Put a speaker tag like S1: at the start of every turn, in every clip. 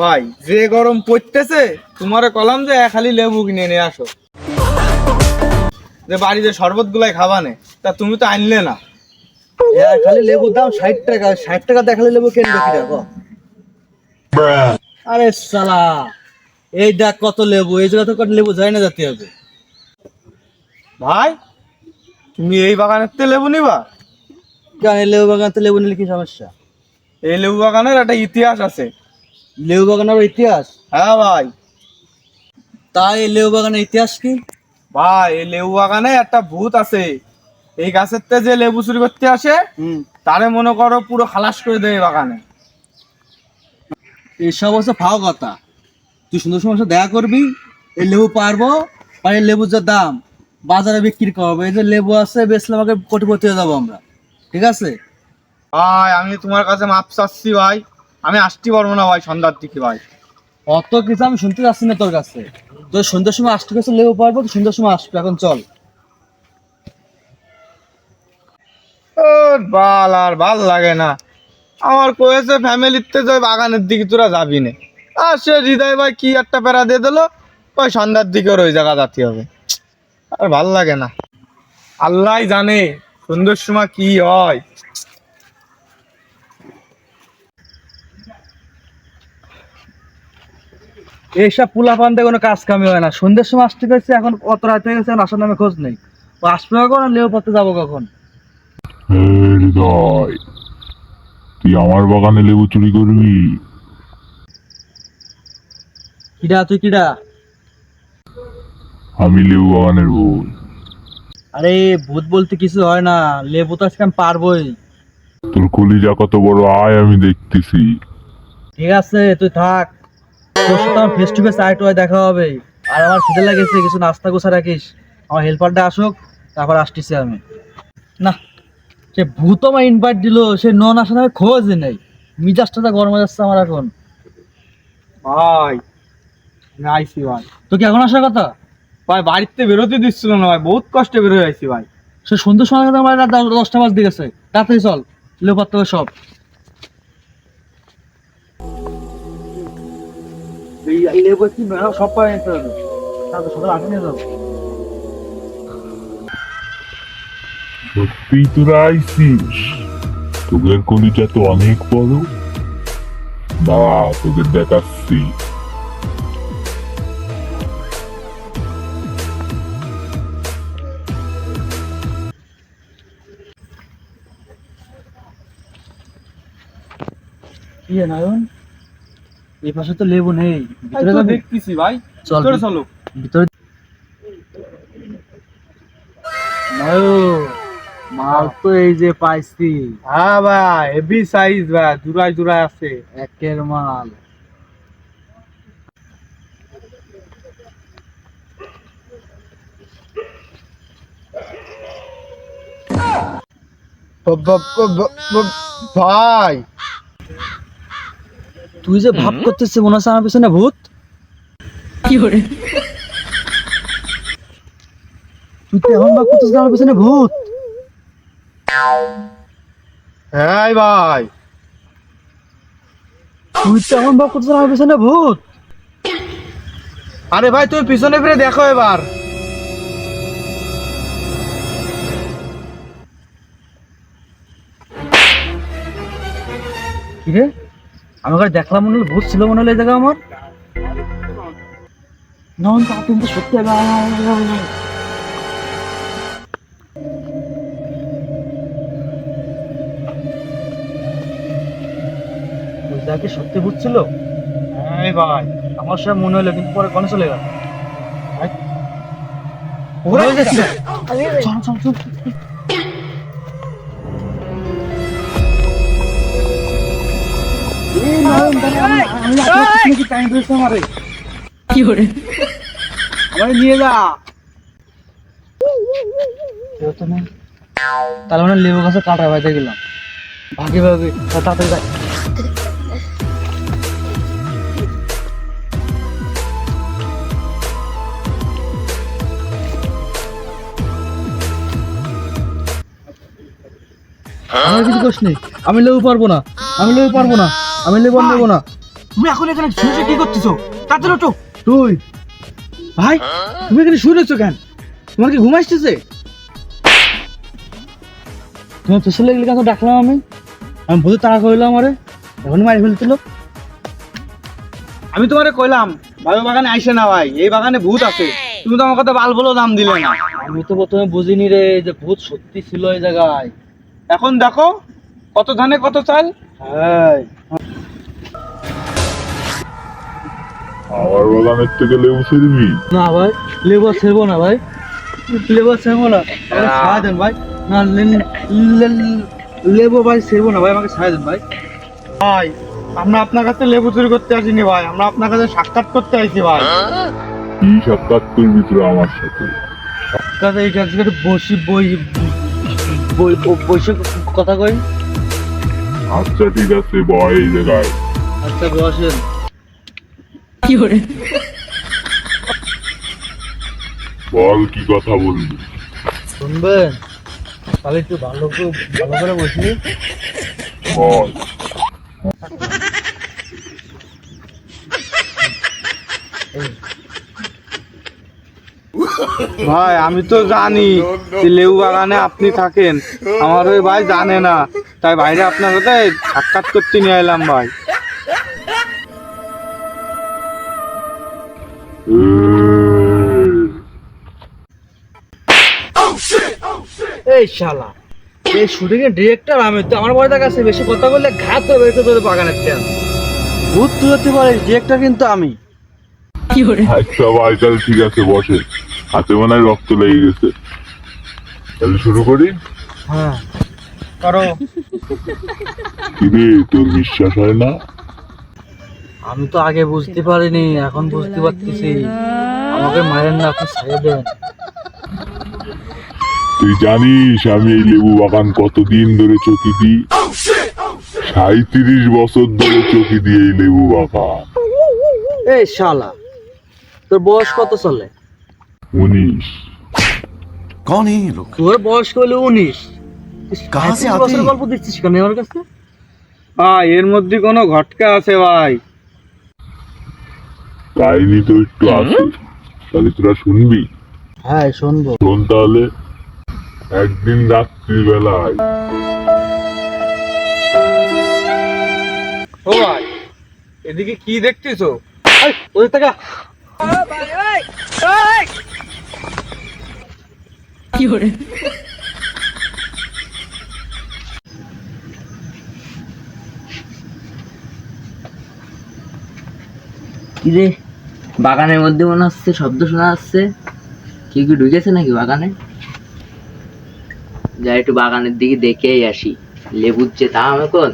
S1: ভাই যে গরম পড়তেছে তোমারে কলাম যে খালি লেবু কিনে নিয়ে আসো। যে বাড়িতে শরবত গুলাই খাবানে তা তুমি তো আনলে না।
S2: খালি লেবুর দাম ষাট টাকা ষাট টাকা দেখালে লেবু কিনবে কি দেখো? আরে সালা এই দেখ কত লেবু এই জায়গা তো কত লেবু যায় না যেতে হবে।
S1: ভাই তুমি এই বাগানের তে লেবু নিবা?
S2: কেন এই লেবু বাগান তো লেবু নিলে কি সমস্যা?
S1: এই লেবু বাগানের একটা ইতিহাস আছে।
S2: লেবু বাগানের ইতিহাস?
S1: হ্যাঁ ভাই।
S2: তাই এই লেবু বাগানের ইতিহাস কি?
S1: ভাই এই লেবু বাগানে একটা ভূত আছে। এই গাছের তে যে লেবু চুরি করতে আসে
S2: হুম।
S1: তারে মনে করো পুরো খালাস করে দেয় এই বাগানে।
S2: এসব হচ্ছে ফাও কথা। তুই সুন্দর সময় সাথে দেখা করবি এই লেবু পারব আর এই লেবুর যা দাম বাজারে বিক্রি করব। এই যে লেবু আছে বেচলে আমাকে কোটিপতি হয়ে যাব আমরা। ঠিক আছে?
S1: ভাই আমি তোমার কাছে মাপ চাচ্ছি ভাই। আমি আসতে পারব না ভাই সন্ধ্যার দিকে ভাই।
S2: অত কিছু আমি শুনতে যাচ্ছি না তোর কাছে। তোর সন্ধ্যার সময় আসতে গেছে লেবু পারব সন্ধ্যার সময় আসবে এখন চল।
S1: বাল আর ভালো লাগে না। আমার কয়েছে ফ্যামিলিতে যে বাগানের দিকে তোরা যাবি না। আর সে হৃদয় ভাই কি একটা প্যারা দিয়ে দিলো ওই সন্ধ্যার দিকে ওর ওই জায়গা যাতে হবে। আর ভালো লাগে না। আল্লাহ জানে সন্ধ্যের সময় কি হয়।
S2: এইসব পুলা পান্তে কোনো কাজ কামি হয় না। সন্ধ্যার সময় আসতে গেছে এখন অত রাত হয়ে গেছে এখন আসার নামে খোঁজ নেই। ও আসবে কখন? আর লেবু পড়তে যাব কখন?
S3: হৃদয় তুই আমার বাগানে লেবু চুরি করবি?
S2: কিডা তুই কিডা?
S3: আমি লেবু বাগানের ভুল
S2: আরে ভূত বলতে কিছু হয় না। লেবু তো আজকে আমি পারবোই।
S3: তোর কলিজা কত বড় আয় আমি দেখতেছি।
S2: ঠিক আছে তুই থাক। তোর সাথে আমার face to face eye to eye দেখা হবে। আর আমার খিদে লাগেছে কিছু নাস্তা গোছা রাখিস। আমার হেল্পারটা আসুক তারপর আসতেছি আমি। না সে ভূত আমার ইনভাইট দিল সে নন আসার আমি খোঁজ নেই। মিজাজটা তো গরম হয়ে যাচ্ছে আমার এখন।
S1: ভাই আইসি ভাই।
S2: তো কি এখন আসার কথা?
S1: ভাই বাড়িতে বেরোতে দিচ্ছিল না ভাই বহুত কষ্টে বেরোয় আইসি ভাই।
S2: সে সন্ধ্যের সময় আমার দশটা বাজ দিয়ে গেছে। তাড়াতাড়ি চল লেপার থেকে সব। এই লেবু কি সব পাই নিতে হবে? তারপর সকাল আগে নিয়ে যাব।
S3: সত্যিই তোরা আইসিস? তোদের কলিজা তো অনেক বড়। দাঁড়া তোদের দেখাচ্ছি।
S2: রে নয়ন এই পাশে তো লেবু নেই ভিতরে
S1: তো দেখতেছি ভাই
S2: চল
S1: চলো।
S2: ভিতরে মাল তো এই যে পাইছি।
S1: হ্যাঁ ভাই হেভি সাইজ ভাই আছে।
S2: একের মাল।
S1: ভাই।
S2: তুই যে ভাব করতেছিস মনে হচ্ছে আমার পিছনে ভূত। তুই তো এমন ভাব করতেছিস আমার পিছনে ভূত?
S1: হ্যাঁ ভাই।
S2: তুই তো এমন ভাব করতেছিস আমার পিছনে ভূত?
S1: আরে ভাই তুমি পিছনে ফিরে দেখো এবার।
S2: কিরে আমি ওখানে দেখলাম মনে হলো ভূত ছিল মনে হলো এই জায়গা আমার। নন তা কিন্তু সত্যি আগে আয়, আয়, আয়, আয়, আয়। ওই জায়গা কি সত্যি ভূত ছিল?
S1: হ্যাঁ ভাই
S2: আমার সব মনে হলো কিন্তু পরে কনে চলে গেল।
S1: ওরে যাচ্ছে
S2: চল চল। তাহলে মানে লেবু গাছে কাটা বাইতে গেলাম ভাগে ভাগে তাড়াতাড়ি কিছু করিস নি। আমি লেবু পারব না আমি লেবু পারব না আমি লেবু নেব না। তুমি এখন এখানে শুয়ে কি করতেছো? তাড়াতাড়ি ওঠো। তুই। ভাই তুমি এখানে শুয়ে রয়েছো কেন? তোমার কি ঘুম আসতেছে? তোমার পেছনে লেগে কেন ডাকলাম আমি। আমি ভূতে তাড়া করলাম আমারে। এখনই মারি ফেলছিল
S1: আমি তোমারে কইলাম ভাই বাগানে আইসে না ভাই এই বাগানে ভূত আছে। তুমি তো আমার কথা বাল বলো দাম দিলে না।
S2: আমি তো প্রথমে বুঝিনি রে যে ভূত সত্যি ছিল এই জায়গায়।
S1: এখন দেখো কত ধানে কত চাল?
S2: হ্যাঁ।
S3: আমার বাগানের থেকে লেবু ছিড়বি
S2: না ভাই লেবার ছেড়বো না ভাই। লেবার ছেড়বো না। ছাড়া দেন ভাই। না লেবু ভাই ছেড়বো না ভাই আমাকে ছাড়া দেন ভাই।
S1: ভাই আমরা আপনার কাছে লেবু চুরি করতে আসিনি ভাই। আমরা আপনার কাছে সাক্ষাৎ করতে আইছি ভাই।
S3: কি সাক্ষাৎ করবি তোরা আমার সাথে?
S2: কাজে এই কাছে বসি বই বই বসে কথা কই?
S3: আচ্ছা ঠিক আছে বয় এই জায়গায়।
S2: আচ্ছা বসেন।
S3: বল কি কথা বলবি?
S2: শুনবেন? তাহলে একটু ভালো করে ভালো করে বসি।
S3: বল।
S1: ভাই আমি তো জানি যে লেবু বাগানে আপনি থাকেন। আমার ওই ভাই জানে না। তাই বাইরে আপনার সাথে সাক্ষাৎ করতে নিয়ে এলাম ভাই।
S3: এই,
S2: এই শালা এই শুটিং এর ডিরেক্টর আমি তো আমার বড় কাছে বেশি কথা বললে ঘাত হবে করে দেবে বাগানের তেল। ভূত তুলতে পারে ডিরেক্টর কিন্তু আমি।
S3: আচ্ছা ভাই তাহলে ঠিক আছে বসে হাতে মনে হয় রক্ত লেগে গেছে। তাহলে শুরু করি?
S2: হ্যাঁ
S1: করো।
S3: কিরে তোর বিশ্বাস হয় না?
S2: আমি তো আগে বুঝতে পারিনি এখন বুঝতে পারতেছি। আমাকে মারেন না আপনি ছেড়ে দেন।
S3: তুই জানিস আমি এই লেবু বাগান কতদিন ধরে চকি দিই? সাঁত্রিশ বছর ধরে চকি দিয়ে এই লেবু বাগান।
S2: এই শালা তোর বয়স কত চলে?
S3: উনিশ।
S4: কোন লোক?
S2: তোর বয়স হলো উনিশ।
S4: কাছে
S2: গল্প দিচ্ছিস কেন আমার কাছে?
S1: ভাই এর মধ্যে কোনো ঘটকা আছে ভাই।
S3: কাহিনী তো একটু আছে। তাহলে তোরা শুনবি?
S2: হ্যাঁ শুনব।
S3: শোন তাহলে একদিন রাত্রিবেলায়।
S1: ও ভাই এদিকে কি দেখতেছো?
S2: ওই টাকা
S5: কি রে? বাগানের মধ্যে মনে হচ্ছে শব্দ শোনা যাচ্ছে। কি কি ঢুকেছে নাকি বাগানে? যাই একটু বাগানের দিকে দেখেই আসি। লেবুর যে দাম এখন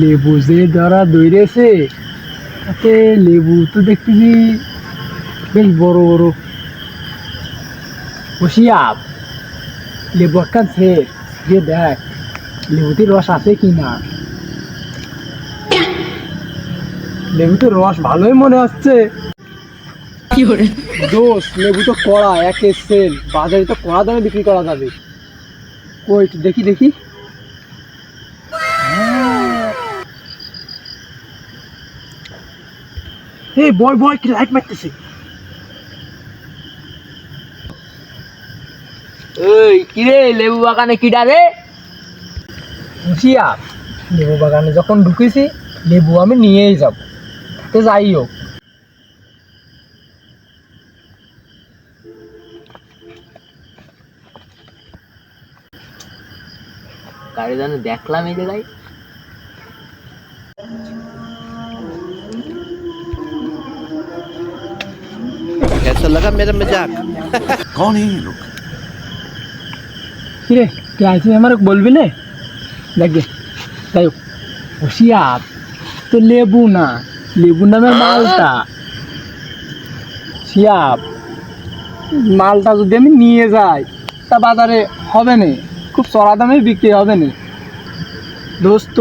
S6: লেবু যে ধরা দৌড়েছে তাতে লেবু তো দেখতেছি বেশ বড় বড়। বসিয়াপ লেবু একখান সে যে দেখ লেবুতে রস আছে কি না লেবুতে রস ভালোই মনে হচ্ছে। দোষ লেবু তো কড়া এক সেল বাজারে তো কড়া দামে বিক্রি করা যাবে। কই দেখি দেখি। এই বয় বয় কি লাইট মারতেছে?
S5: ওই কিরে লেবু বাগানে কিডা রে?
S6: হুঁশিয়া লেবু বাগানে যখন ঢুকেছি লেবু আমি নিয়েই যাব। তো যাই হোক।
S5: গাড়ি দেখলাম এই জায়গায়।
S7: लगा मेरा मजाक
S4: कौन है ये लोग
S6: কিরে তুই আইসি আমার বলবি না দেখবে যাই হোক হুশিয়ার তো লেবু না লেবু নামের মালটা শিয়াব মালটা যদি আমি নিয়ে যাই তা বাজারে হবে না খুব চড়া দামে বিক্রি হবে না দোস্ত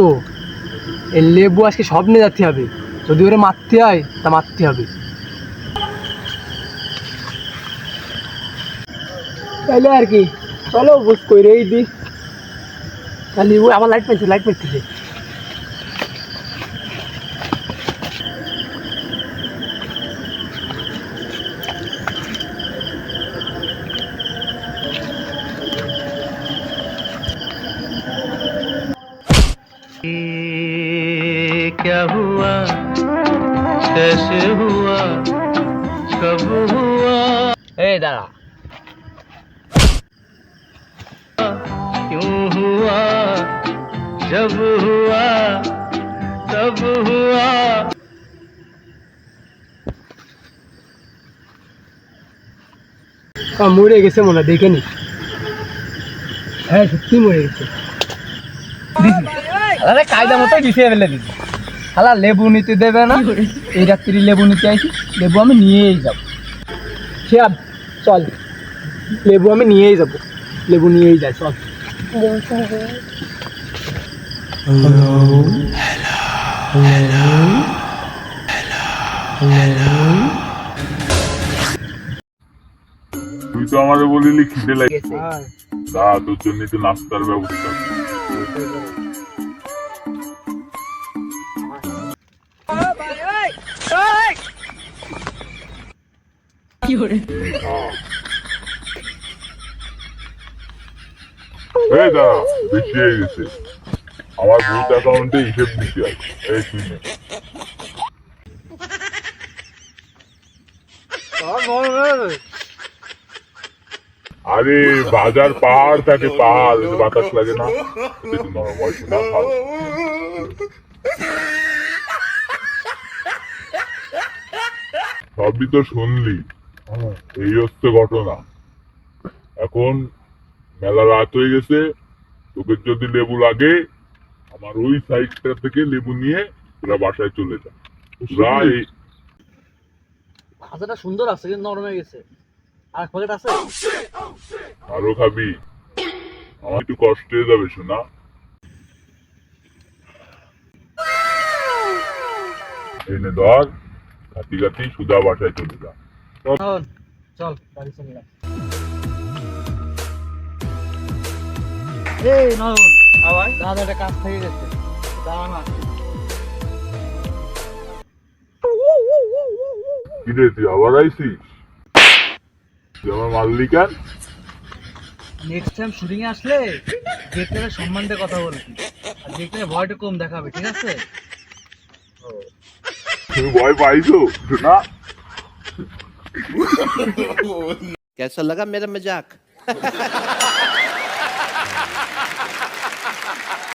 S6: এই লেবু আজকে সব নিয়ে যেতে হবে যদি ওরে মারতে হয় তা মারতে হবে তাহলে আর কি চলো বুঝ কইরেই দি। ও আবার লাইট পেয়েছে লাইট পেয়েছে মরে গেছে মনে হয়, দেখে নি হ্যাঁ সত্যি মরে গেছে আরে কায়দা মতো দিছে ফেলে দিছে হালা লেবু নিতে দেবে না এই রাত্রি লেবু নিতে আইছি লেবু আমি নিয়েই যাব শিয়াব চল লেবু আমি নিয়েই যাব লেবু নিয়েই যাই চল
S3: তুই তো আমারে বলিলি খিদে লাগছে দা তোর জন্য একটু নাস্তার ব্যবস্থা। করি। এই দাঁড়া বেশি হয়ে গেছে আমার ভূত অ্যাকাউন্টে হিসেব এই। আরে, বাজার পাহাড় থাকে, পাহাড়। বাতাস লাগে না। সবই তো শুনলি। এই হচ্ছে ঘটনা। এখন মেলা রাত হয়ে গেছে। তোকে যদি লেবু লাগে আমার ওই সাইডটা থেকে লেবু নিয়ে তোরা বাসায় চলে যা। তোরা এই
S2: ভাজাটা সুন্দর আছে কিন্তু নরম হয়ে গেছে। আর প্যাকেট আছে?
S3: আরও খাবি। আমার একটু কষ্ট হয়ে যাবে শোনা এনে ধর গাতি গাতি সুদা বাসায় চলে যা।
S2: চল চল চলে যা। এই নয়ন আবার দাদা একটা কাজ থেকে গেছে দাঁড়া না
S3: কি রে তুই আবার আইসিস তুই আমার মারলি কেন
S2: নেক্সট টাইম শুটিং এ আসলে ডিরেক্টরের সম্মান দিয়ে কথা বলবি আর ডিরেক্টরের ভয়টা কম দেখাবে ঠিক আছে
S3: তুমি ভয় পাইছো শোনা
S7: कैसा लगा मेरा मजाक